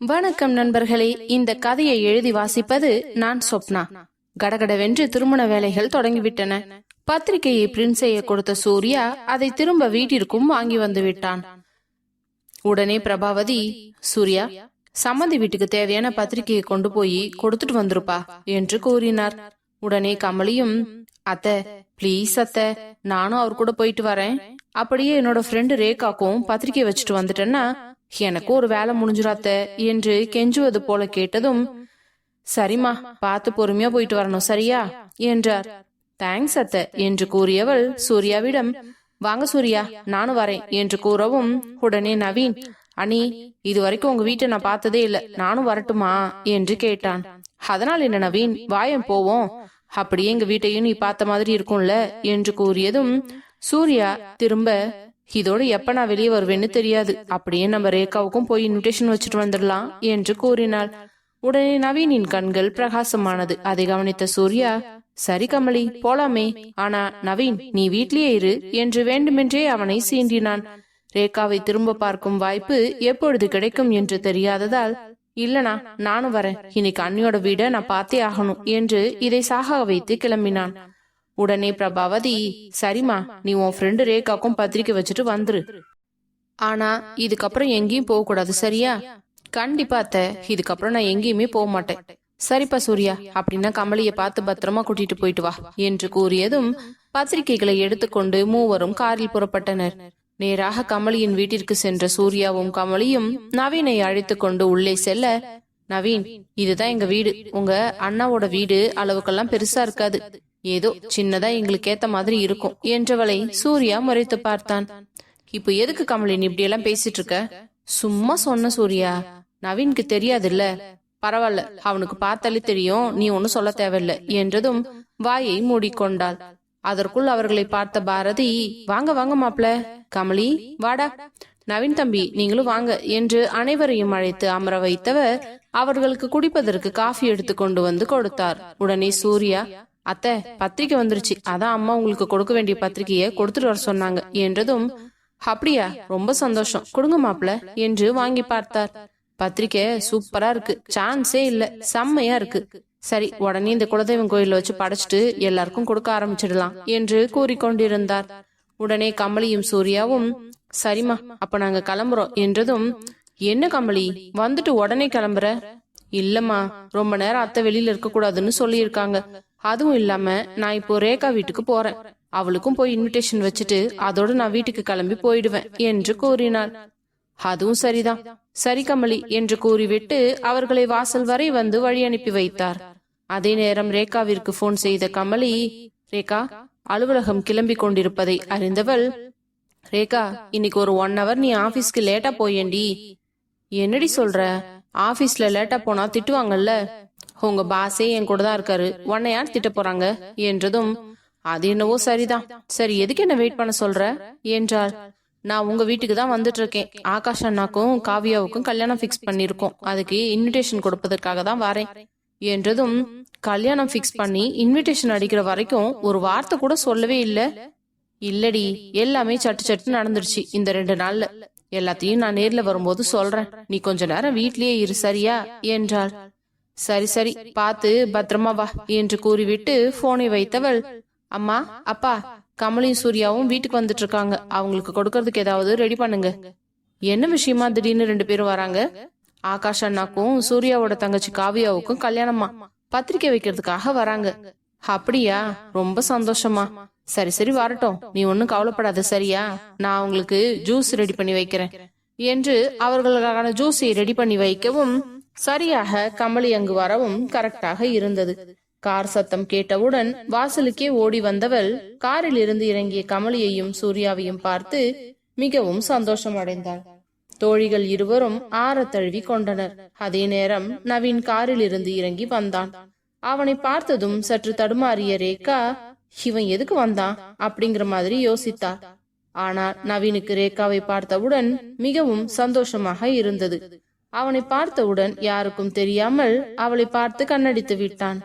வணக்கம் நண்பர்களே இந்த கதையை எழுதி வாசிப்பது நான் சொப்னா. கடகடவென்று திருமண வேலைகள் தொடங்கிவிட்டன. பத்திரிகையை பிரிண்ட் செய்ய கொடுத்த சூர்யா அதை திரும்ப வீட்டிற்கும் வாங்கி வந்து விட்டான் உடனே பிரபாவதி சூர்யா சம்மந்தி வீட்டுக்கு தேவையான பத்திரிகையை கொண்டு போய் கொடுத்துட்டு வந்துருப்பா என்று கூறினார். உடனே கமலியும் அத்தை ப்ளீஸ் அத்தை நானும் அவர் கூட போயிட்டு வரேன். அப்படியே என்னோட ஃப்ரெண்டு ரேகாக்கும் பத்திரிகை வச்சுட்டு வந்துட்டேன்னா எனக்கு ஒரு வேலை முடிஞ்சிடாத்த என்று கெஞ்சுவது போல கேட்டதும் சரிம்மா பார்த்து பொறுமையா போயிட்டு வரணும் சரியா? என்றார். தேங்க்ஸ் அத்தை என்று கூறியவள் சூர்யாவிடம் வாங்க சூர்யா நானும் வரேன் என்று கூறவும் உடனே நவீன் அனி இது வரைக்கும் உங்க வீட்டை நான் பார்த்ததே இல்ல நானும் வரட்டுமா? என்று கேட்டான். அதனால் என்ன நவீன் வாயம் போவோம். அப்படியே எங்க வீட்டையும் நீ பார்த்த மாதிரி இருக்கும்ல? என்று கூறியதும் சூர்யா திரும்ப இதோட எப்ப நான் வெளியே வருவேன்னு தெரியாது. அப்படியே நம்ம ரேகாவுக்கும் போய் இன்விடேஷன் வச்சுட்டு வந்துடலாம் என்று கூறினாள். உடனே நவீனின் கண்கள் பிரகாசமானது. அதை கவனித்த சூர்யா சரி கமலி போலாமே. ஆனா நவீன் நீ வீட்லயே இரு என்று வேண்டுமென்றே அவனை சீண்டினான். ரேகாவை திரும்ப பார்க்கும் வாய்ப்பு எப்பொழுது கிடைக்கும் என்று தெரியாததால் இல்லனா நானும் வரேன். இன்னைக்கு அண்ணியோட வீட நான் பார்த்தே ஆகணும் என்று இதை சாக வைத்து கிளம்பினான். உடனே பிரபாவதி சரிம்மா நீ உன் ஃப்ரெண்டு ரேகாக்கும் பத்திரிக்கை வச்சுட்டு வந்துரு. ஆனா இதுக்கப்புறம் எங்கேயும் போக கூடாது சரியா? கண்டிப்பா அத்த. இதுக்கப்புறம் நான் எங்கேயுமே போக மாட்டேன் சரிப்பா சூர்யா. அப்படின்னா கமலிய பார்த்து பத்திரமா கூட்டிட்டு போயிட்டு வா என்று கூறியதும் பத்திரிகைகளை எடுத்துக்கொண்டு மூவரும் காரில் புறப்பட்டனர். நேராக கமலியின் வீட்டிற்கு சென்ற சூர்யாவும் கமலியும் நவீனை அழைத்து கொண்டு உள்ளே செல்ல நவீன் இதுதான் எங்க வீடு. உங்க அண்ணாவோட வீடு அளவுக்கெல்லாம் பெருசா இருக்காது. ஏதோ சின்னதா எங்களுக்கு ஏத்த மாதிரி இருக்கும் என்றவளை சூர்யா முறைத்து பார்த்தான். இப்போ எதுக்கு கமலின் இப்படி எல்லாம் பேசிட்டு இருக்க சும்மா சொன்ன சூர்யா. நவீனுக்கு தெரியாதுல்ல. பரவாயில்ல அவனுக்கு பார்த்தாலே தெரியும். நீ ஒன்னும் சொல்ல தேவையில்ல. என்றதும் வாயை மூடிக்கொண்டாள். அதற்குள் அவர்களை பார்த்த பாரதி வாங்க வாங்க மாப்ள கமலி வாடா. நவீன் தம்பி நீங்களும் வாங்க என்று அனைவரையும் அழைத்து அமர வைத்தவர் அவர்களுக்கு குடிப்பதற்கு காஃபி எடுத்து கொண்டு வந்து கொடுத்தார். உடனே சூர்யா அத்தை பத்திரிக்கை வந்துருச்சு. அதான் அம்மா உங்களுக்கு கொடுக்க வேண்டிய பத்திரிக்கையை கொடுத்துட்டு வர சொன்னாங்க. என்றதும் அப்படியா ரொம்ப சந்தோஷம். கொடுங்க மாப்பிள என்று வாங்கி பார்த்தார். பத்திரிக்கை சூப்பரா இருக்கு. சான்ஸே இல்ல. செம்மையா இருக்கு. சரி உடனே இந்த குலதெய்வம் கோயில வச்சு படைச்சிட்டு எல்லாருக்கும் கொடுக்க ஆரம்பிச்சிடலாம் என்று கூறிக்கொண்டிருந்தார். உடனே கமலியும் சூர்யாவும் சரிம்மா அப்ப நாங்க கிளம்புறோம். என்றதும் என்ன கமலி வந்துட்டு உடனே கிளம்புற? இல்லம்மா ரொம்ப நேரம் அத்தை வெளியில இருக்க கூடாதுன்னு சொல்லியிருக்காங்க. அதுவும் இல்லாம நான் இப்போ ரேகா வீட்டுக்கு போறேன். அவளுக்கும் போய் இன்விடேஷன் வச்சுட்டு அதோட நான் வீட்டுக்கு கிளம்பி போயிடுவேன் என்று கூறினாள். அதுவும் சரிதான். சரி கமலி என்று கூறிவிட்டு அவர்களை வாசல் வரை வந்து வழி அனுப்பி வைத்தார். அதே நேரம் ரேகாவிற்கு போன் செய்த கமலி ரேகா அலுவலகம் கிளம்பி கொண்டிருப்பதை அறிந்தவள் ரேகா இன்னைக்கு ஒரு ஒன் ஹவர் நீ ஆபீஸ்க்கு லேட்டா போயேண்டி. என்னடி சொல்ற? ஆபீஸ்ல லேட்டா போனா திட்டுவாங்கல்ல. உங்க பாஸே என் கூட தான் இருக்காரு. உன்னை யார் திட்ட போறாங்க? என்றதும் அது என்னவோ சரிதான். சரி எதுக்கு என்ன வெயிட் பண்ண சொல்ற? என்றார். நான் உங்க வீட்டுக்கு தான் வந்துட்டு இருக்கேன். ஆகாஷ் அண்ணாக்கும் காவியாவுக்கும் கல்யாணம் ஃபிக்ஸ் பண்ணிருக்கோம். அதுக்கு இன்விடேஷன் கொடுப்பதற்காக தான் வரேன். என்றதும் கல்யாணம் ஃபிக்ஸ் பண்ணி இன்விடேஷன் அடிக்கிற வரைக்கும் ஒரு வார்த்தை கூட சொல்லவே இல்ல. இல்லடி எல்லாமே சட்டு சட்டு நடந்துருச்சு இந்த ரெண்டு நாள்ல. எல்லாத்தையும் நான் நேர்ல வரும்போது சொல்றேன். நீ கொஞ்ச நேரம் வீட்லயே இரு சரியா? என்றாள் சரி சரி பார்த்து பத்திரமா வா என்று கூறிவிட்டு போனை வைத்தவள் அம்மா அப்பா கமலையும் சூர்யாவும் வீட்டுக்கு வந்துட்டு இருக்காங்க அவங்களுக்கு கொடுக்கறதுக்கு ஏதாவது ரெடி பண்ணுங்க. என்ன விஷயமா திடீர்னு ரெண்டு பேரும் வராங்க? ஆகாஷ் அண்ணாக்கும் சூர்யாவோட தங்கச்சி காவியாவுக்கும் கல்யாணமா பத்திரிக்கை வைக்கிறதுக்காக வராங்க. அப்படியா? ரொம்ப சந்தோஷமா சரி சரி வரட்டும். நீ ஒன்னும் கவலைப்படாத சரியா? நான் அவங்களுக்கு ஜூஸ் ரெடி பண்ணி வைக்கிறேன். என்று அவர்களுக்கான ஜூஸை ரெடி பண்ணி வைக்கவும் சரியாக கமலி அங்கு வரவும் கரெக்டாக இருந்தது. கார் சத்தம் கேட்டவுடன் வாசலுக்கே ஓடி வந்தவள் காரில் இருந்து இறங்கிய கமலியையும் சூர்யாவையும் பார்த்து மிகவும் சந்தோஷம் அடைந்தாள் தோழிகள் இருவரும் ஆற தழுவி கொண்டனர். அதே நேரம் நவீன் காரில் இருந்து இறங்கி வந்தான். அவனை பார்த்ததும் சற்று தடுமாறிய ரேகா இவன் எதுக்கு வந்தான்? அப்படிங்கிற மாதிரி யோசித்தார். ஆனால் நவீனுக்கு ரேகாவை பார்த்தவுடன் மிகவும் சந்தோஷமாக இருந்தது. அவனை பார்த்தவுடன் யாருக்கும் தெரியாமல் அவளை பார்த்து கண்ணடித்து விட்டான்.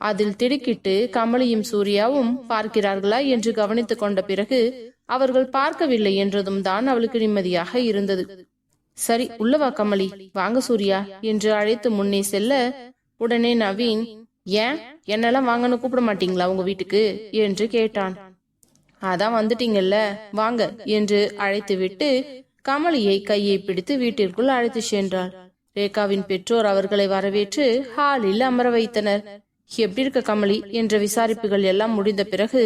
அதில் திடுக்கிட்டு கமலியும் சூர்யாவும் பார்க்கிறார்களா என்று கவனித்துக் கொண்ட பிறகு அவர்கள் பார்க்கவில்லை என்றதும் தான் அவளுக்கு நிம்மதியாக இருந்தது. சரி உள்ளவா கமலி. வாங்க சூர்யா என்று அழைத்து முன்னே செல்ல உடனே நவீன் ஏன்? என்னெல்லாம் வாங்கன்னு கூப்பிட மாட்டீங்களா உங்க வீட்டுக்கு? என்று கேட்டான். அதான் வந்துட்டீங்கல்ல வாங்க என்று அழைத்து விட்டு கமலியை கையை பிடித்து வீட்டிற்குள் அழைத்து சென்றாள். ரேகாவின் பெற்றோர் அவர்களை வரவேற்று ஹாலில் அமர வைத்தனர். எப்படி இருக்க கமலி? என்ற விசாரிப்புகள் எல்லாம் முடிந்த பிறகு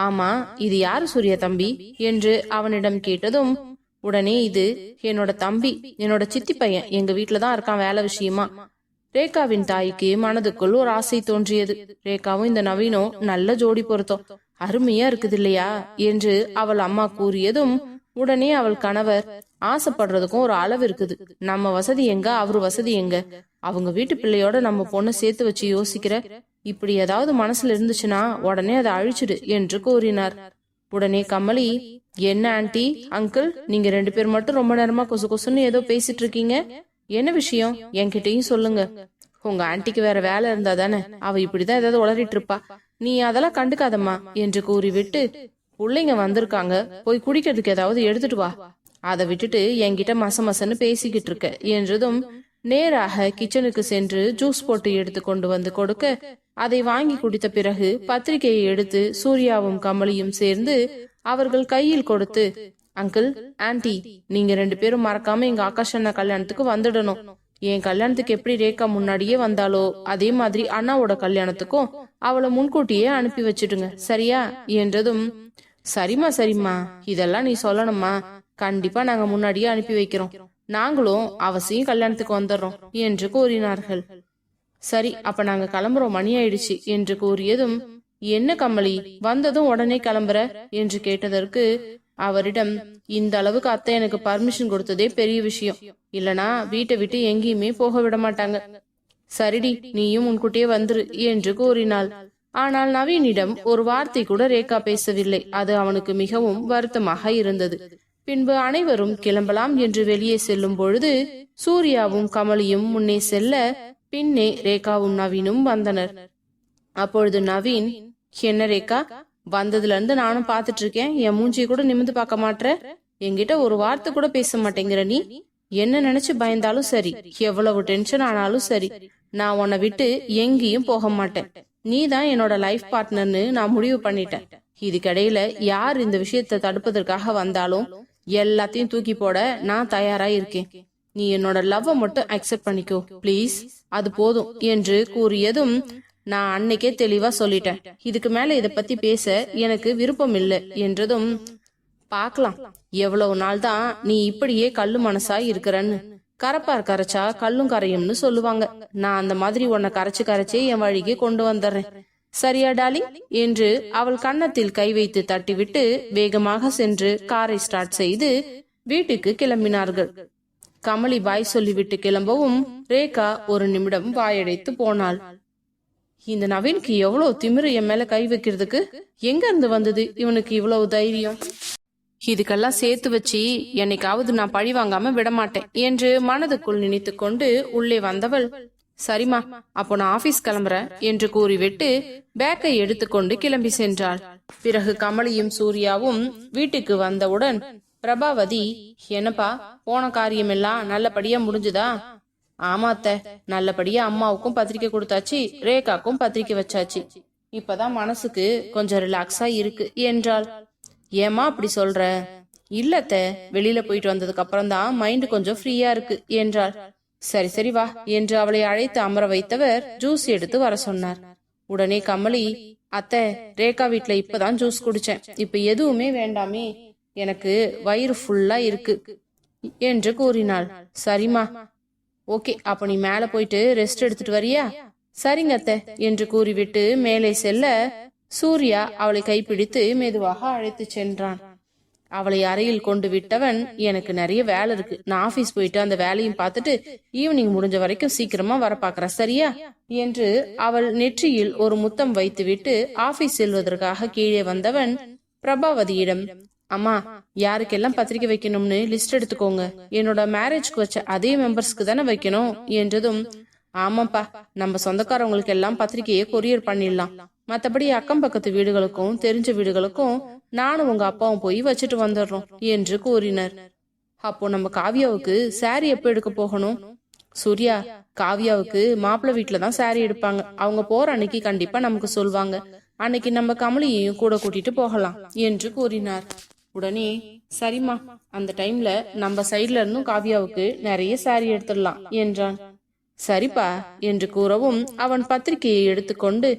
ஆமா இது யாரு சூரிய தம்பி? என்று அவனிடம் கேட்டதும் உடனே இது என்னோட தம்பி என்னோட சித்தி பையன் எங்க வீட்டுல தான் இருக்கான் வேலை விஷயமா. ரேகாவின் தாய்க்கு மனதுக்குள் ஒரு ஆசை தோன்றியது. ரேகாவும் இந்த நவீனும் நல்ல ஜோடி பொருத்தம். அருமையா இருக்குது இல்லையா என்று அவள் அம்மா கூறியதும் உடனே அவள் கணவர் ஆசைப்படுறதுக்கும் ஒரு அளவு இருக்குது. நம்ம வசதி எங்க? அவரு வசதி எங்க? அவங்க வீட்டு பிள்ளையோட நம்ம பொண்ணை சேர்த்து வச்சு யோசிக்கிற. இப்படி ஏதாவது மனசுல இருந்துச்சுன்னா உடனே அதை அழிச்சிடு என்று கூறினார். உடனே கமலி என்ன ஆண்டி? அங்கிள் நீங்க ரெண்டு பேர் மட்டும் ரொம்ப நேரமா கொசு கொசுன்னு ஏதோ பேசிட்டு இருக்கீங்க. என்ன விஷயம்? என்கிட்டயும் சொல்லுங்க. உங்க ஆண்டிக்கு வேற வேலை இருந்தா தானே? அவ இப்படிதான் ஏதாவது உளறிட்டு இருப்பா. நீ அதெல்லாம் கண்டுக்காதம்மா என்று கூறிவிட்டு பிள்ளைங்க வந்திருக்காங்க. போய் குடிக்கிறதுக்கு ஏதாவது எடுத்துட்டு வா. அதை விட்டுட்டு என்கிட்ட மச மசன்னு பேசிக்கிட்டு இருக்க. என்றதும் நேராக கிச்சனுக்கு சென்று ஜூஸ் போட்டு எடுத்து கொண்டு வந்து கொடுக்க அதை வாங்கி குடித்த பிறகு பத்திரிகையை எடுத்து சூர்யாவும் கமலியும் சேர்ந்து அவர்கள் கையில் கொடுத்து அங்கிள் ஆன்ட்டி நீங்க ரெண்டு பேரும் மறக்காம எங்க ஆகாஷ் அண்ணா கல்யாணத்துக்கு வந்துடணும். என் கல்யாணத்துக்கு எப்படி ரேகா முன்னாடியே வந்தாலோ அதே மாதிரி அண்ணாவோட கல்யாணத்துக்கும் அவளை முன்கூட்டியே அனுப்பி வச்சிடுங்க. சரியா? என்றதும் சரிம்மா சரிம்மா. இதெல்லாம் நீ சொல்லணுமா கண்டிப்பா நாங்க முன்னாடியே அனுப்பி வைக்கிறோம். நாங்களும் அவசியம் கல்யாணத்துக்கு வந்துடுறோம் என்று கூறினார்கள். சரி அப்ப நாங்க கிளம்புறோம். மணி ஆயிடுச்சு என்று கூறியதும் என்ன கமலி வந்ததும் உடனே கிளம்புற என்று கேட்டதற்கு அவரிடம் இந்த அளவுக்கு அத்தை எனக்கு பர்மிஷன் கொடுத்ததே பெரிய விஷயம். இல்லனா வீட்டை விட்டு எங்கேயுமே போக விட மாட்டாங்க. சரிடி நீயும் முன்கூட்டியே வந்துரு என்று கூறினாள். ஆனால் நவீனிடம் ஒரு வார்த்தை கூட ரேகா பேசவில்லை. அது அவனுக்கு மிகவும் வருத்தமாக இருந்தது. பின்பு அனைவரும் கிளம்பலாம் என்று வெளியே செல்லும் பொழுது சூர்யாவும் கமலியும் முன்னே செல்ல பின்னே ரேகாவும் நவீனும் வந்தனர். அப்பொழுது நவீன் என்ன ரேகா வந்ததுல இருந்து நானும் பாத்துட்டு இருக்கேன் என் மூஞ்சியை கூட நிமிந்து பார்க்க மாட்டேற என்கிட்ட ஒரு வார்த்தை கூட பேச மாட்டேங்கிற நீ? என்ன நினைச்சு பயந்தாலும் சரி எவ்வளவு டென்ஷன் ஆனாலும் சரி நான் உன்னை விட்டு எங்கேயும் போக மாட்டேன். நீ தான் என்னோட லைஃப் பார்ட்னர்னு நான் முடிவு பண்ணிட்டேன். இதுக்கிடையில யார் இந்த விஷயத்தை தடுப்பதற்காக வந்தாலும் எல்லாத்தையும் தூக்கி போட நான் தயாரா இருக்கேன். நீ என்னோட லவ்வை மட்டும் அக்செப்ட் பண்ணிக்கோ ப்ளீஸ் அது போதும் என்று கூறியதும் நான் அன்னைக்கே தெளிவா சொல்லிட்டேன். இதுக்கு மேல இத பத்தி பேச எனக்கு விருப்பம் இல்லை என்றதும் பார்க்கலாம். எவ்வளவு நாள் தான் நீ இப்படியே கல்லு மனசா இருக்கிறன்னு. கரப்பார் கரைச்சா கல்லும் கரையும்னு சொல்லுவாங்க. நான் அந்த மாதிரி உன்னை கரைச்சு கரைச்சே என் வழிக்கு கொண்டு வந்துடுறேன். சரியா டாலி? என்று அவள் கன்னத்தில் கை வைத்து தட்டிவிட்டு வேகமாக சென்று காரை ஸ்டார்ட் செய்து வீட்டுக்கு கிளம்பினார்கள். கமலி பாய் சொல்லிவிட்டு கிளம்பவும் ரேகா ஒரு நிமிடம் வாயடைத்து போனாள். இந்த நவீனுக்கு எவ்வளவு திமிரு என் மேல கை வைக்கிறதுக்கு? எங்க இருந்து வந்தது இவனுக்கு இவ்வளவு தைரியம்? இதுக்கெல்லாம் சேர்த்து வச்சு என்னைக்காவது நான் பழி வாங்காம விட மாட்டேன் என்று மனதுக்குள் நினைத்து கொண்டு உள்ளே வந்தவள் சரிம்மா அப்போ நான் ஆபீஸ் கிளம்புறேன் என்று கூறிவிட்டு பேக்கை எடுத்துக்கொண்டு கிளம்பி சென்றாள். பிறகு கமலியும் சூர்யாவும் வீட்டுக்கு வந்தவுடன் பிரபாவதி என்னப்பா போன காரியம் எல்லாம் நல்லபடியா முடிஞ்சுதா? ஆமாத்த நல்லபடியா அம்மாவுக்கும் பத்திரிக்கை கொடுத்தாச்சு ரேகாக்கும் பத்திரிக்கை வச்சாச்சு. இப்பதான் மனசுக்கு கொஞ்சம் ரிலாக்ஸா இருக்கு என்றாள். ஏமா அப்படி சொல்ற? இல்லத்த வெளியில போயிட்டு வந்ததுக்கு அப்புறம் தான் மைண்ட் கொஞ்சம் ஃப்ரீயா இருக்கு என்றாள். சரி சரி வா என்று அவளை அழைத்து அமர வைத்தவர் ஜூஸ் எடுத்து வர சொன்னார். உடனே கமலி அத்தை ரேகா வீட்ல இப்பதான் ஜூஸ் குடிச்சேன். இப்ப எதுவுமே வேண்டாமே எனக்கு வயிறு ஃபுல்லா இருக்கு என்று கூறினாள். சரிம்மா. ஓகே அப்ப நீ மேல போயிட்டு ரெஸ்ட் எடுத்துட்டு வரியா? சரிங்க அத்தை என்று கூறிவிட்டு மேலே செல்ல சூர்யா அவளை கைப்பிடித்து மெதுவாக அழைத்து சென்றான். அவளை அறையில் கொண்டு விட்டவன் எனக்கு நிறைய வேலை இருக்கு. நான் ஆபீஸ் போயிட்டு அந்த வேலையும் பார்த்துட்டு ஈவினிங் முடிஞ்ச வரைக்கும் சீக்கிரமா வர பாக்குறேன் சரியா? என்று அவள் நெற்றியில் ஒரு முத்தம் வைத்துவிட்டு ஆபீஸ் செல்வதற்காக கீழே வந்தவன் பிரபாவதியிடம் அம்மா யாருக்கெல்லாம் பத்திரிக்கை வைக்கணும்னு லிஸ்ட் எடுத்துக்கோங்க. என்னோட மேரேஜ்க்கு வச்ச அதே மெம்பர்ஸ்க்கு தானே வைக்கணும்? என்றதும் ஆமாப்பா நம்ம சொந்தக்காரவங்களுக்கு எல்லாம் பத்திரிக்கையை கொரியர் பண்ணிடலாம். மத்தபடி அக்கம் பக்கத்து வீடுகளுக்கும் தெரிஞ்ச வீடுகளுக்கும் நானும் உங்க அப்பாவும் போய் வச்சுட்டு வந்துடுறோம் என்று கூறினர். அப்போ நம்ம காவியாவுக்கு சாரி எப்போ எடுக்க போகணும்? சூர்யா காவியாவுக்கு மாப்பிள்ளை வீட்டில தான் சாரி எடுப்பாங்க. அவங்க போற அன்னைக்கு கண்டிப்பா நமக்கு சொல்வாங்க. அன்னைக்கு நம்ம கமலியையும் கூட கூட்டிட்டு போகலாம் என்று கூறினார். உடனே சரிம்மா. அந்த டைம்ல நம்ம சைடுல இருந்தும் காவியாவுக்கு நிறைய சாரி எடுத்துடலாம் என்றான். சரிப்பா என்று கூறவும் அவன் பத்திரிகையை எடுத்துக்கொண்டு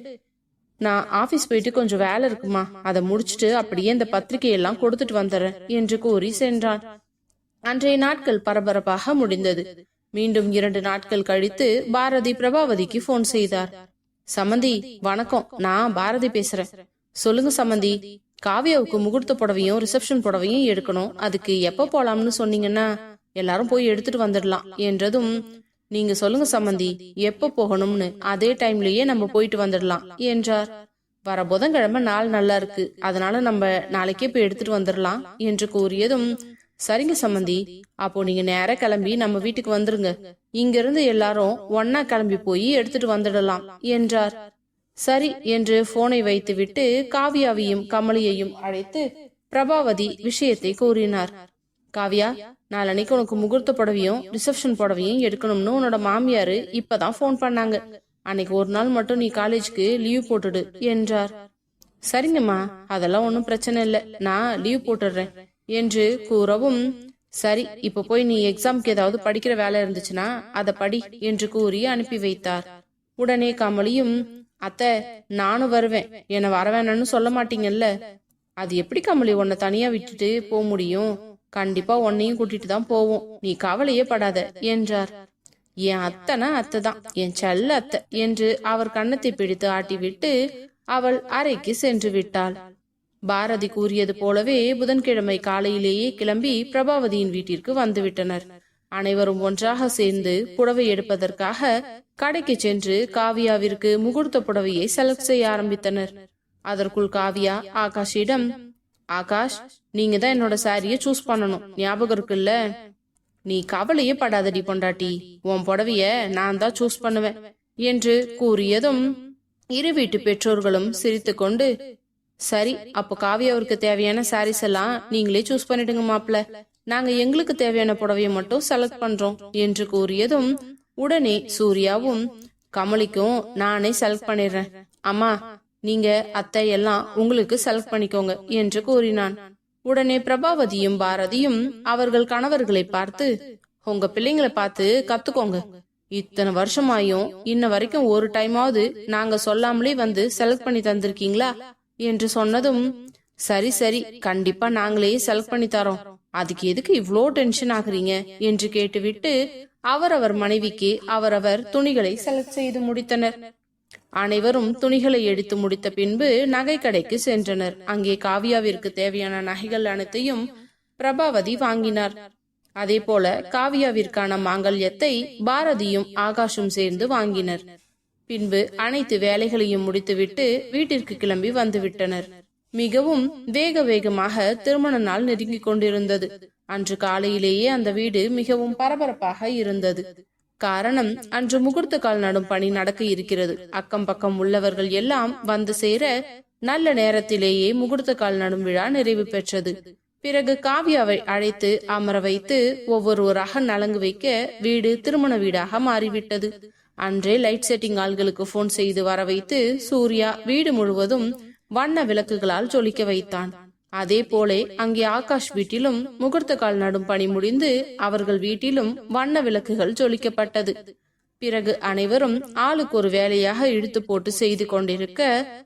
நான் ஆபீஸ் போயிட்டு கொஞ்சம் வேலை இருக்குமா? அதை முடிச்சுட்டு அப்படியே இந்த பத்திரிகையெல்லாம் கொடுத்துட்டு வந்துடுறேன் என்று கூறி சென்றான். அன்றைய நாட்கள் பரபரப்பாக முடிந்தது. மீண்டும் இரண்டு நாட்கள் கழித்து பாரதி பிரபாவதிக்கு போன் செய்தார். சமந்தி வணக்கம். நான் பாரதி பேசுறேன். சொல்லுங்க சமந்தி. காவியாவுக்கு முகூர்த்த புடவையும் ரிசப்ஷன் புடவையும் எடுக்கணும். அதுக்கு எப்ப போலாம்னு சொன்னீங்கன்னா எல்லாரும் போய் எடுத்துட்டு வந்துடலாம் என்றதும் நீங்க சொல்லுங்க சம்மந்தி எப்ப போகணும்னு அதே டைம்லயே நம்ம போயிட்டு வந்துடலாம் என்றார். வர புதன்கிழமை நாள் நல்லா இருக்கு அதனால நம்ம நாளைக்கே போய் எடுத்துட்டு வந்துடலாம் என்று கூறியதும் சரிங்க சம்மந்தி அப்போ நீங்க நேர கிளம்பி நம்ம வீட்டுக்கு வந்துருங்க இங்க இருந்து எல்லாரும் ஒன்னா கிளம்பி போய் எடுத்துட்டு வந்துடலாம் என்றார். சரி என்று போனை வைத்துவிட்டு காவியாவையும் கமலியையும் அழைத்து பிரபாவதி விஷயத்தை கூறினார். காவியா நாளன்னைக்கு உனக்கு முகூர்த்த புடவையும் ரிசப்ஷன் புடவையும் எடுக்கணும்னு உன்னோட மாமியாரு இப்பதான் ஃபோன் பண்ணாங்க. அன்னைக்கு ஒரு நாள் மட்டும் நீ காலேஜ்க்கு லீவ் போட்டுடு என்றார். சரிங்கம்மா அதெல்லாம் ஒன்றும் பிரச்சனை இல்லை. நான் லீவ் போட்டுடுறேன் என்று கூறவும் சரி இப்ப போய் நீ எக்ஸாம்க்கு ஏதாவது படிக்கிற வேலை இருந்துச்சுன்னா அதை படி என்று கூறி அனுப்பி வைத்தார். உடனே கமலியும் அத்தை நானும் வருவேன். என்னை வரவேணும்னு சொல்ல மாட்டீங்கல்ல. அது எப்படி கமலி உன்னை தனியா விட்டுட்டு போக முடியும்? கண்டிப்பா உன்னையும் கூட்டிட்டு தான் போவோம். நீ கவலையே படாத என்றார். என் அத்தனா அத்தை தான் என் செல்ல அத்தை என்று அவர் கன்னத்தை பிடித்து ஆட்டிவிட்டு அவள் அறைக்கு சென்று விட்டாள். பாரதி கூறியது போலவே புதன்கிழமை காலையிலேயே கிளம்பி பிரபாவதியின் வீட்டிற்கு வந்துவிட்டனர். அனைவரும் ஒன்றாக சேர்ந்து புடவை எடுப்பதற்காக கடைக்கு சென்று காவியாவிற்கு முகூர்த்த புடவையை செலக்ட் செய்ய ஆரம்பித்தனர். அதற்குள் காவியா ஆகாஷிடம் ஆகாஷ் நீங்க தான் என்னோட சாரிய சூஸ் பண்ணணும். ஞாபகம் இருக்குல்ல? நீ கவலையே படாதடி பொண்டாட்டி. உன் புடவைய நான் தான் சூஸ் பண்ணுவேன் என்று கூறியதும் இரு வீட்டு பெற்றோர்களும் சிரித்து கொண்டு சரி அப்போ காவியாவிற்கு தேவையான சாரீஸ் எல்லாம் நீங்களே சூஸ் பண்ணிடுங்க மாப்பிள்ள. நாங்க எங்களுக்கு தேவையான புடவைய மட்டும் செலக்ட் பண்றோம் என்று கூறியதும் உடனே சூர்யாவும் கமலிக்கும் நானே செலக்ட் பண்ணிடுறேன். அம்மா நீங்க அத்தை எல்லாம் உங்களுக்கு செலக்ட் பண்ணிக்கோங்க என்று கூறினான். உடனே பிரபாவதியும் பாரதியும் அவர்கள் கணவர்களை பார்த்து உங்க பிள்ளைங்களை பார்த்து கத்துக்கோங்க. இத்தனை வருஷமாயும் இன்ன வரைக்கும் ஒரு டைமாவது நாங்க சொல்லாமலே வந்து செலக்ட் பண்ணி தந்திருக்கீங்களா? என்று சொன்னதும் சரி சரி கண்டிப்பா நாங்களே செலக்ட் பண்ணி தரோம். அதுக்கு எதுக்கு இவ்வளோ டென்ஷன் ஆகுறீங்க? என்று கேட்டுவிட்டு அவரவர் மனைவிக்கு அவரவர் துணிகளை செலக்ட் செய்து முடித்தனர். அனைவரும் துணிகளை எடுத்து முடித்த பின்பு நகைக்கடைக்கு சென்றனர். அங்கே காவியாவிற்கு தேவையான நகைகள் அனைத்தையும் பிரபாவதி வாங்கினார். அதே போல காவியாவிற்கான மாங்கல்யத்தை பாரதியும் ஆகாஷும் சேர்ந்து வாங்கினர். பின்பு அனைத்து வேலைகளையும் முடித்துவிட்டு வீட்டிற்கு கிளம்பி வந்துவிட்டனர். மிகவும் வேக வேகமாக திருமண நாள் நெருங்கிக் கொண்டிருந்தது. அன்று காலையிலேயே அந்த வீடு மிகவும் பரபரப்பாக இருந்தது. காரணம் அன்று முகூர்த்த கால் நடும் பணி நடக்க இருக்கிறது. அக்கம் பக்கம் உள்ளவர்கள் எல்லாம் வந்து சேர நல்ல நேரத்திலேயே முகூர்த்த கால் நடும் விழா நிறைவு பெற்றது. பிறகு காவியாவை அழைத்து அமர வைத்து ஒவ்வொருவராக நலங்கு வைக்க வீடு திருமண வீடாக மாறிவிட்டது. அன்றே லைட் செட்டிங் ஆள்களுக்கு போன் செய்து வர வைத்து சூர்யா வீடு முழுவதும் வண்ண விளக்குகளால் ஜொலிக்க வைத்தான். அதே போலே அங்கே ஆகாஷ் வீட்டிலும் முகூர்த்த கால் நடும் பணி முடிந்து அவர்கள் வீட்டிலும் வண்ண விளக்குகள் ஜொலிக்கப்பட்டது. பிறகு அனைவரும் ஆளுக்கு ஒரு வேலையாக இழுத்து போட்டு செய்து கொண்டிருக்க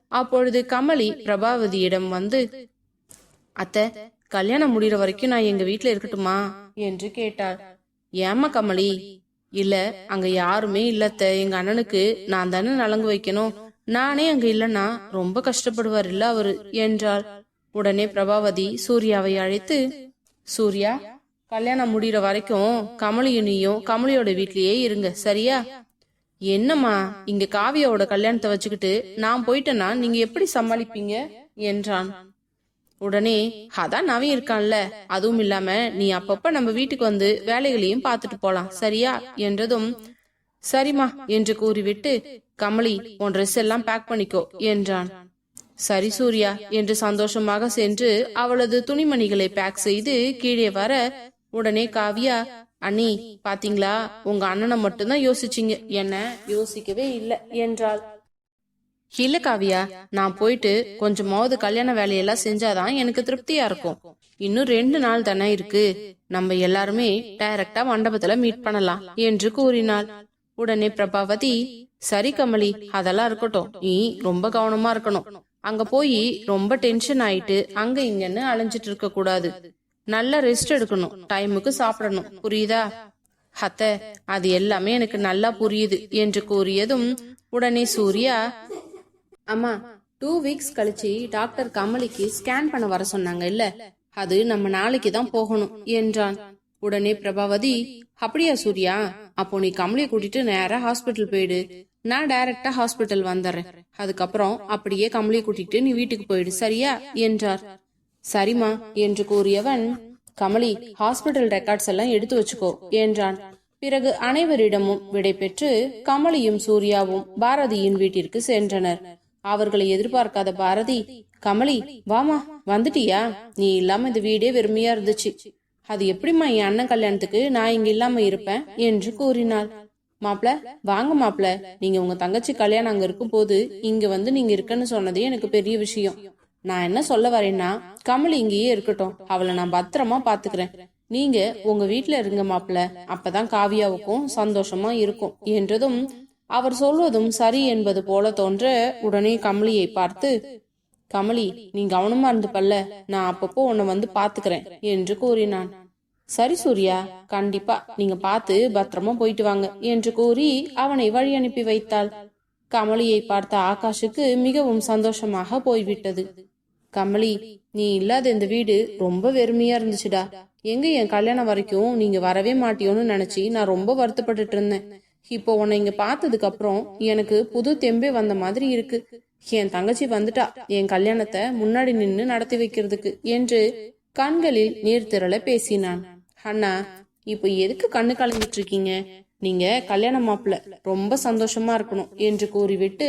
அப்பொழுது கமலி பிரபாவதியிடம் வந்து அத்தை கல்யாணம் முடிகிற வரைக்கும் நான் எங்க வீட்டுல இருக்கட்டுமா? என்று கேட்டாள். ஏமா கமலி? இல்ல அங்க யாருமே இல்லத்த எங்க அண்ணனுக்கு நான் தானே நலங்கு வைக்கணும். நானே அங்க இல்லனா ரொம்ப கஷ்டப்படுவார் இல்ல அவரு? என்றாள். உடனே பிரபாவதி சூர்யாவை அழைத்து சூர்யா கல்யாணம் முடிகிற வரைக்கும் கமலியும் நீயும் கமலியோட வீட்லயே இருங்க சரியா? என்னம்மா இங்க காவியாவோட கல்யாணத்தை வச்சுக்கிட்டு நான் போயிட்டேன்னா நீங்க எப்படி சமாளிப்பீங்க? என்றான். உடனே அதான் நவீன் இருக்கான்ல அதுவும் இல்லாம நீ அப்பப்ப நம்ம வீட்டுக்கு வந்து வேலைகளையும் பார்த்துட்டு போலாம் சரியா? என்றதும் சரிம்மா என்று கூறிவிட்டு கமலி உன் ட்ரெஸ் எல்லாம் பேக் பண்ணிக்கோ என்றான். சரி சூர்யா என்று சந்தோஷமாக சென்று அவளது துணிமணிகளை பேக் செய்து கீழே வர உடனே காவியா அண்ணி பாத்தீங்களா? உங்க அண்ணனை மட்டும்தான் யோசிச்சீங்க. என்ன? யோசிக்கவே இல்லை என்றாள். இல்ல காவியா நான் போயிட்டு கொஞ்சமாவது கல்யாண வேலையெல்லாம் செஞ்சாதான் எனக்கு திருப்தியா இருக்கும். இன்னும் ரெண்டு நாள் தானே இருக்கு. நம்ம எல்லாருமே டைரக்டா மண்டபத்துல மீட் பண்ணலாம் என்று கூறினாள். உடனே பிரபாவதி சரி கமலி அதெல்லாம் இருக்கட்டும். நீ ரொம்ப கவனமா இருக்கணும். அங்க போய் ரொம்ப டென்ஷன் ஆயிட்டு அங்க இங்கன்னு அலைஞ்சிட்டு இருக்க கூடாது. நல்லா ரெஸ்ட் எடுக்கணும். டைமுக்கு சாப்பிடணும். புரியுதா? அத்தை அது எல்லாமே எனக்கு நல்லா புரியுது என்று கூறியதும் உடனே சூர்யா அம்மா டூ வீக்ஸ் கழிச்சு டாக்டர் கமலிக்கு ஸ்கேன் பண்ண வர சொன்னாங்க இல்ல? அது நம்ம நாளைக்கு தான் போகணும் என்றான். உடனே பிரபாவதி அப்படியா சூர்யா? அப்போ நீ கமலியை கூட்டிட்டு நேரா ஹாஸ்பிட்டல் போயிடு. நான் டைரக்டா ஹாஸ்பிட்டல் வந்துடுறேன் அதுக்கப்புறம் அப்படியே கமலியை கூட்டிட்டு நீ வீட்டுக்கு போயிடு சரியா? என்றார். சரிம்மா என்று கூறியவன் கமலி ஹாஸ்பிட்டல் ரெக்கார்ட்ஸ் எல்லாம் எடுத்து வச்சுக்கோ என்றான். பிறகு அனைவரிடமும் விடை பெற்று கமலியும் சூர்யாவும் பாரதியின் வீட்டிற்கு சென்றனர். அவர்களை எதிர்பார்க்காத பாரதி கமலி வாமா வந்துட்டியா? நீ இல்லாம இந்த வீடே வெறுமையா இருந்துச்சு. அது எப்படிம்மா என் அண்ணன் கல்யாணத்துக்கு நான் இங்க இல்லாம இருப்பேன்? என்று கூறினாள். மாப்ள வாங்க மாப்பிள. நீங்க உங்க தங்கச்சி கல்யாணம் அங்க இருக்கும் போது இங்க வந்து நீங்க இருக்கன்னு சொன்னதே எனக்கு பெரிய விஷயம். நான் என்ன சொல்ல வரேன்னா கமல் இங்கேயே இருக்கட்டும். அவளை நான் பத்திரமா பாத்துக்கிறேன். நீங்க உங்க வீட்டுல இருங்க மாப்பிள. அப்பதான் காவியாவுக்கும் சந்தோஷமா இருக்கும். என்றதும் அவர் சொல்வதும் சரி என்பது போல தோன்ற உடனே கமலியை பார்த்து கமலி நீ கவனமா இருந்து பல்ல நான் அப்பப்போ உன்னை வந்து பாத்துக்கிறேன் என்று கூறினான். சரி சூர்யா. கண்டிப்பா. நீங்க பார்த்து பத்திரமா போயிட்டு வாங்க என்று கூறி அவனை வழி அனுப்பி வைத்தாள். கமலியை பார்த்த ஆகாஷுக்கு மிகவும் சந்தோஷமாக போய்விட்டது. கமலி நீ இல்லாத இந்த வீடு ரொம்ப வெறுமையா இருந்துச்சுடா. எங்க என் கல்யாணம் வரைக்கும் நீங்க வரவே மாட்டியோன்னு நினைச்சு நான் ரொம்ப வருத்தப்பட்டுட்டு இருந்தேன். இப்போ உன்னை இங்க பார்த்ததுக்கு அப்புறம் எனக்கு புது தெம்பே வந்த மாதிரி இருக்கு. என் தங்கச்சி வந்துட்டா என் கல்யாணத்தை முன்னாடி நின்னு நடத்தி வைக்கிறதுக்கு என்று கண்களில் நீர் திரள பேசினான். அண்ணா இப்போ எதுக்கு கண்ணு கலந்துட்டு இருக்கீங்க? நீங்க கல்யாண மாப்பிள்ள ரொம்ப சந்தோஷமா இருக்கணும் என்று கூறிவிட்டு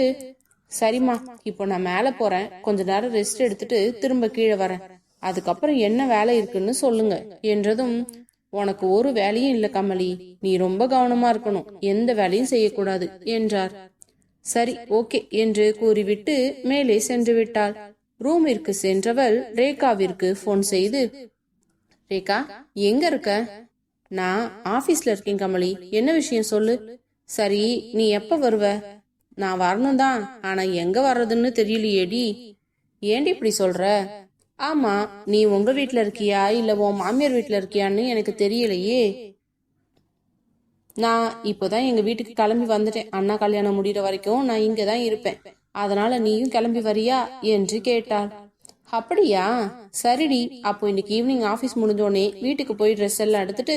சரிம்மா இப்போ நான் மேல போறேன். கொஞ்ச நேரம் ரெஸ்ட் எடுத்துட்டு திரும்ப கீழே வரேன். அதுக்கப்புறம் என்ன வேலை இருக்குன்னு சொல்லுங்க என்றதும் உனக்கு ஒரு வேலையும் இல்ல கமலி. நீ ரொம்ப கவனமா இருக்கணும். எந்த வேலையும் செய்யக்கூடாது என்றார். சரி ஓகே என்று கூறிவிட்டு மேலே சென்று விட்டாள். ரூமிற்கு சென்றவள் ரேகாவிற்கு போன் செய்து ரேகா எங்க இருக்க? நான் ஆபீஸ்ல இருக்கேன் கமலி. என்ன விஷயம் சொல்லு? சரி நீ எப்ப வருவ? நான் வரணும் தான். ஆனா எங்க வர்றதுன்னு தெரியலையேடி. ஏண்டி இப்படி சொல்ற? ஆமா நீ உங்க வீட்டுல இருக்கியா? இல்ல உன் மாமியார் வீட்டுல இருக்கியான்னு எனக்கு தெரியலையே. நான் இப்போதான் எங்க வீட்டுக்கு கிளம்பி வந்துட்டேன். அண்ணா கல்யாணம் முடிகிற வரைக்கும் நான் இங்க தான் இருப்பேன். அதனால நீயும் கிளம்பி வரியா? என்று கேட்டாள். அப்படியா? சரிடி. அப்போ இன்னைக்கு ஈவினிங் ஆபீஸ் முடிஞ்சோடனே வீட்டுக்கு போய் ட்ரெஸ் எல்லாம் எடுத்துட்டு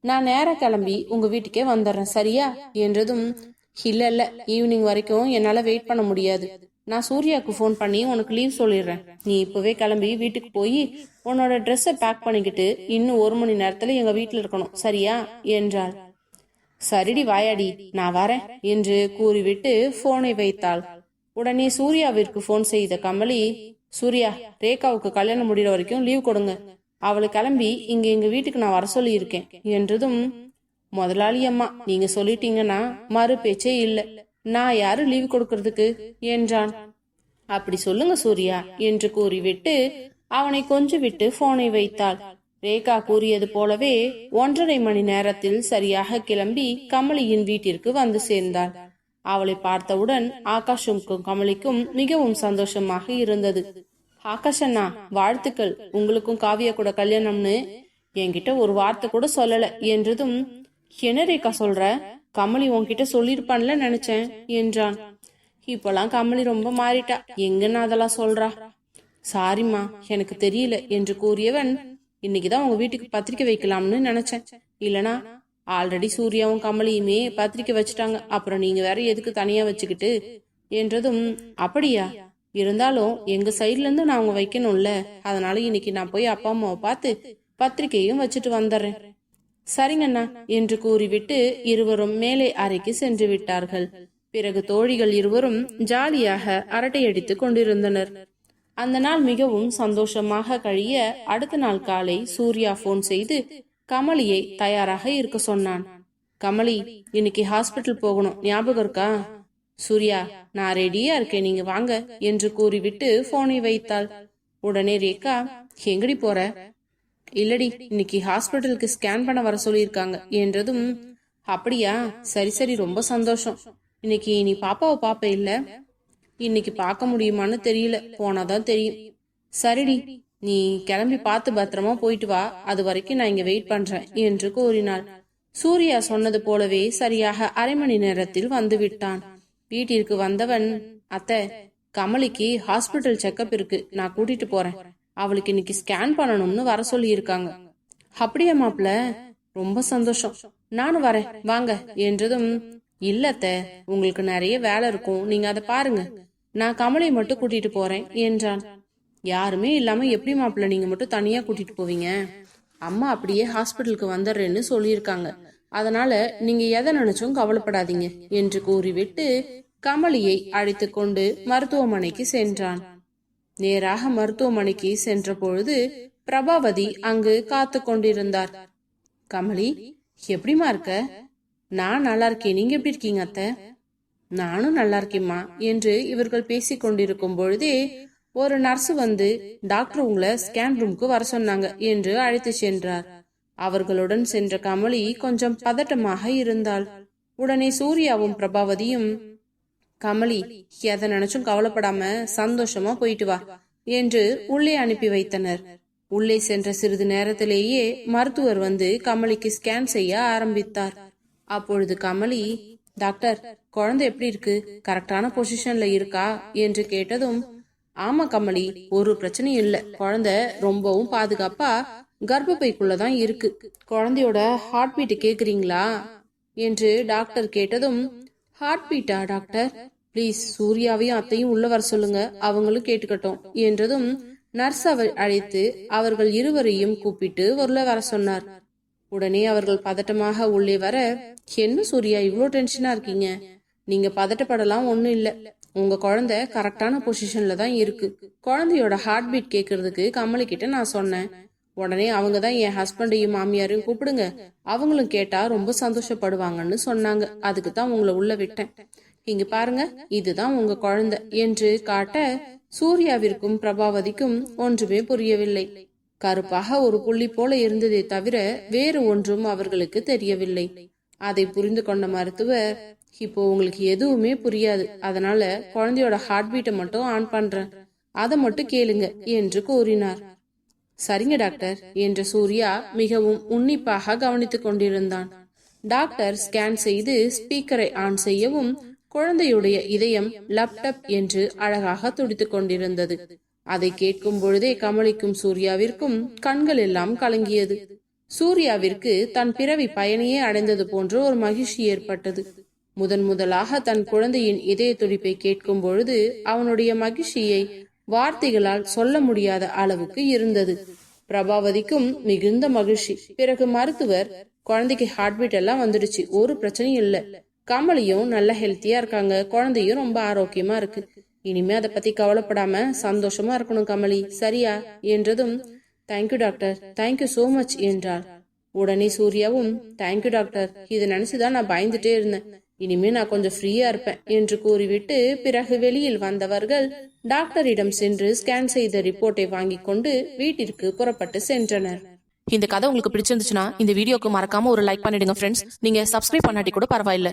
நான் நேராக கிளம்பி உங்க வீட்டுக்கே வந்துடுறேன் சரியா? என்றதும் இல்ல இல்ல. ஈவினிங் வரைக்கும் என்னால வெயிட் பண்ண முடியாது. நான் சூர்யாவுக்கு ஃபோன் பண்ணி உனக்கு லீவ் சொல்லிடுறேன். நீ இப்பவே கிளம்பி வீட்டுக்கு போய் உன்னோட ட்ரெஸ்ஸை பேக் பண்ணிக்கிட்டு இன்னும் ஒரு மணி நேரத்துல எங்க வீட்டுல இருக்கணும் சரியா? என்றாள். சரிடி வாயாடி. நான் வரேன் என்று கூறிவிட்டு போனை வைத்தாள். உடனே சூர்யாவிற்கு போன் செய்த கமலி சூர்யா ரேகாவுக்கு கல்யாணம் முடிகிற வரைக்கும் லீவ் கொடுங்க. அவளை கிளம்பி இங்க எங்க வீட்டுக்கு நான் வர சொல்லி இருக்கேன் என்றதும் முதலாளி அம்மா நீங்க சொல்லிட்டீங்கன்னா மறு பேச்சே இல்ல. நான் யாரு லீவ் கொடுக்கறதுக்கு? என்றான். அப்படி சொல்லுங்க சூர்யா என்று கூறிவிட்டு அவனை கொஞ்சம் விட்டு போனை வைத்தாள். ரேகா கூறியது போலவே ஒன்றரை மணி நேரத்தில் சரியாக கிளம்பி கமலியின் வீட்டிற்கு வந்து சேர்ந்தாள். அவளை பார்த்தவுடன் ஆகாஷும்க்கும் கமலிக்கும் மிகவும் சந்தோஷமாக இருந்தது. ஆகாஷ் அண்ணா வாழ்த்துக்கள். உங்களுக்கும் காவியா கூட கல்யாணம்னு என்கிட்ட ஒரு வார்த்தை கூட சொல்லல என்றதும் என்ன ரேகா சொல்ற? கமலி உன்கிட்ட சொல்லிருப்பான்ல நினைச்சேன் என்றான். இப்பெல்லாம் கமலி ரொம்ப மாறிட்டா. எங்கன்னு அதெல்லாம் சொல்றா? சாரிம்மா எனக்கு தெரியல என்று கூறியவன் இன்னைக்குதான் உங்க வீட்டுக்கு பத்திரிக்கை வைக்கலாம்னு நினைச்சேன். இல்லனா ஆல்ரெடி சூர்யாவும் கமலியுமே பத்திரிக்கை வச்சுட்டாங்க. அப்புறம் நீங்க வேற எதுக்கு தனியா வச்சுக்கிட்டு? என்றதும் அப்படியா? இருந்தாலும் எங்க சைட்ல இருந்து நான் அவங்க வைக்கணும்ல. அதனால இன்னைக்கு நான் போய் அப்பா அம்மாவை பார்த்து பத்திரிக்கையும் வச்சுட்டு வந்துடுறேன். சரிங்கண்ணா என்று கூறிவிட்டு இருவரும் மேலே அறைக்கு சென்று விட்டார்கள். பிறகு தோழிகள் இருவரும் ஜாலியாக அரட்டையடித்துக் கொண்டிருந்தனர். அந்த நாள் மிகவும் சந்தோஷமாக கழிய அடுத்த நாள் காலை சூர்யா போன் செய்து கமலியை தயாராக இருக்க சொன்னான். கமலி இன்னைக்கு ஹாஸ்பிட்டல் போகணும். ஞாபகம் இருக்கா? சூர்யா நான் ரெடியா இருக்கேன். நீங்க வாங்க என்று கூறிவிட்டு போனை வைத்தாள். உடனே ரேகா எங்கடி போற? இல்லடி இன்னைக்கு ஹாஸ்பிட்டலுக்கு ஸ்கேன் பண்ண வர சொல்லியிருக்காங்க என்றதும் அப்படியா? சரி சரி ரொம்ப சந்தோஷம். இன்னைக்கு நீ பாப்பாவை பாப்ப இல்ல? இன்னைக்கு பார்க்க முடியுமான்னு தெரியல. போனாதான் தெரியும். சரிடி நீ கிளம்பி பார்த்து பத்திரமா போயிட்டு வா. அது வரைக்கும் நான் இங்க வெயிட் பண்றேன் என்று கூறினாள். சூர்யா சொன்னது போலவே சரியாக அரை மணி நேரத்தில் வந்து விட்டான். வீட்டிற்கு வந்தவன் அத்தை கமலிக்கு ஹாஸ்பிட்டல் செக்கப் இருக்கு. நான் கூட்டிட்டு போறேன். அவளுக்கு இன்னைக்கு ஸ்கேன் பண்ணணும்னு வர சொல்லி இருக்காங்க அப்படியா மாப்ள ரொம்ப சந்தோஷம். நானும் வரேன். வாங்க என்றதும் இல்லத்த உங்களுக்கு நிறைய வேலை இருக்கும். நீங்க அதை பாருங்க. நான் கமலை மட்டும் கூட்டிட்டு போறேன் என்றான். யாருமே இல்லாம எப்படி மாப்பிள்ள நீங்க மட்டும் தனியா கூட்டிட்டு போவீங்க? அம்மா அப்படியே ஹாஸ்பிட்டலுக்கு வந்துடுறேன்னு சொல்லியிருக்காங்க. அதனால நீங்க எதை நினைச்சும் கவலைப்படாதீங்க என்று கூறிவிட்டு கமலியை அழைத்து கொண்டு மருத்துவமனைக்கு சென்றான். நேராக மருத்துவமனைக்கு சென்ற பொழுது பிரபாவதி அங்கு காத்து கொண்டிருந்தார். கமலி எப்படிமா இருக்க? நான் நல்லா இருக்கேன். நீங்க எப்படி இருக்கீங்க அத்தை? நானும் நல்லா இருக்கேம்மா என்று இவர்கள் பேசிக் கொண்டிருக்கும் பொழுதே ஒரு நர்ஸ் வந்து டாக்டர் உங்களை ஸ்கேன் ரூமுக்கு வர சொன்னாங்க என்று அழைத்து சென்றார். அவர்களுடன் சென்ற கமலி கொஞ்சம் பதட்டமாக இருந்தாள். உடனே சூர்யாவும் பிரபாவதியும் கமலி எதை நினைச்சும் கவலைப்படாம சந்தோஷமா போயிட்டு வா என்று உள்ளே அனுப்பி வைத்தனர். உள்ளே சென்ற சிறிது நேரத்திலேயே மருத்துவர் வந்து கமலிக்கு ஸ்கேன் செய்ய ஆரம்பித்தார். அப்பொழுது கமலி டாக்டர் குழந்தை எப்படி இருக்கு? கரெக்டான பொசிஷன்ல இருக்கா? என்று கேட்டதும் ஆமா கமலி ஒரு பிரச்சனையும் இல்ல. குழந்தை ரொம்பவும் பாதுகாப்பா கர்ப்பப்பைக்குள்ளதான் இருக்கு. குழந்தையோட ஹார்ட் பீட் கேக்குறீங்களா? என்று டாக்டர் கேட்டதும் ஹார்ட் பீட்டா டாக்டர் ப்ளீஸ் சூர்யாவையும் அத்தையும் உள்ள வர சொல்லுங்க. அவங்களும் கேட்டுக்கட்டும். என்றதும் நர்ஸ் அவர் அழைத்து அவர்கள் இருவரையும் கூப்பிட்டு உள்ள வர சொன்னார். உடனே அவர்கள் பதட்டமாக உள்ளே வர என்ன சூர்யா இவ்வளோ டென்ஷனா இருக்கீங்க? நீங்க பதட்டப்படலாம் ஒண்ணும் இல்ல. உங்க குழந்தை கரெக்டான பொசிஷன்ல தான் இருக்கு. குழந்தையோட ஹார்ட் பீட் கேக்குறதுக்கு கமலி கிட்ட நான் சொன்னேன். உடனே அவங்க தான் என் ஹஸ்பண்டையும் மாமியாரையும் கூப்பிடுங்க. அவங்களும் கேட்டா ரொம்ப சந்தோஷப்படுவாங்கன்னு சொன்னாங்க. அதுக்கு தான் உங்களை உள்ள விட்டேன். இங்க பாருங்க இதுதான் உங்க குழந்தை என்று காட்ட சூர்யாவிற்கும் பிரபாவதிக்கும் ஒன்றுமே புரியவில்லை. கருப்பாக ஒரு புள்ளி போல இருந்ததே தவிர வேறு ஒன்றும் அவர்களுக்கு தெரியவில்லை. அதை புரிந்து கொண்ட மருத்துவர் இப்போ உங்களுக்கு எதுவுமே புரியாது. அதனால குழந்தையோட ஹார்ட் பீட்டை மட்டும் ஆன் பண்றேன். அதை மட்டும் கேளுங்க என்று கூறினார். சரிங்க டாக்டர் என்ற சூர்யா மிகவும் உன்னிப்பாக கவனித்துக் கொண்டிருந்தான். டாக்டர் ஸ்கேன் செய்து ஸ்பீக்கரை ஆன் செய்யவும் குழந்தையுடைய இதயம் லப்டப் என்று அழகாக துடித்துக் கொண்டிருந்தது. அதை கேட்கும் பொழுதே கமலிக்கும் சூர்யாவிற்கும் கண்கள் எல்லாம் கலங்கியது. சூர்யாவிற்கு தன் பிறவி பயனையே அடைந்தது போன்ற ஒரு மகிழ்ச்சி ஏற்பட்டது. முதன் முதலாக தன் குழந்தையின் இதய துடிப்பை கேட்கும் பொழுது அவனுடைய மகிழ்ச்சியை வார்த்தைகளால் சொல்ல முடியாத அளவுக்கு இருந்தது. பிரபாவதிக்கும் மிகுந்த மகிழ்ச்சி. பிறகு மருத்துவர் குழந்தைக்கு ஹார்ட் பீட் எல்லாம் வந்துடுச்சு. ஒரு பிரச்சனையும் இல்ல. கமலியும் நல்ல ஹெல்த்தியா இருக்காங்க. குழந்தையும் ரொம்ப ஆரோக்கியமா இருக்கு. இனிமே அதை பத்தி கவலைப்படாம சந்தோஷமா இருக்கணும் கமலி. சரியா? என்றதும் thank you doctor thank you so much என்றார் உடனே சூர்யாவும் தேங்க்யூ டாக்டர் இதை நினைச்சுதான் நான் பயந்துட்டே இருந்தேன். இனிமே நான் கொஞ்சம் ஃப்ரீயா இருப்பேன் என்று கூறிவிட்டு பிறகு வெளியில் வந்தவர்கள் டாக்டரிடம் சென்று ஸ்கேன் செய்த ரிப்போர்ட்டை வாங்கி கொண்டு வீட்டிற்கு புறப்பட்டு சென்றனர். இந்த கதை உங்களுக்கு பிடிச்சிருந்துச்சுன்னா இந்த வீடியோக்கு மறக்காம ஒரு லைக் பண்ணிடுங்க ஃப்ரெண்ட்ஸ் நீங்க சப்ஸ்கிரைப் பண்ணாட்டி கூட பரவாயில்ல.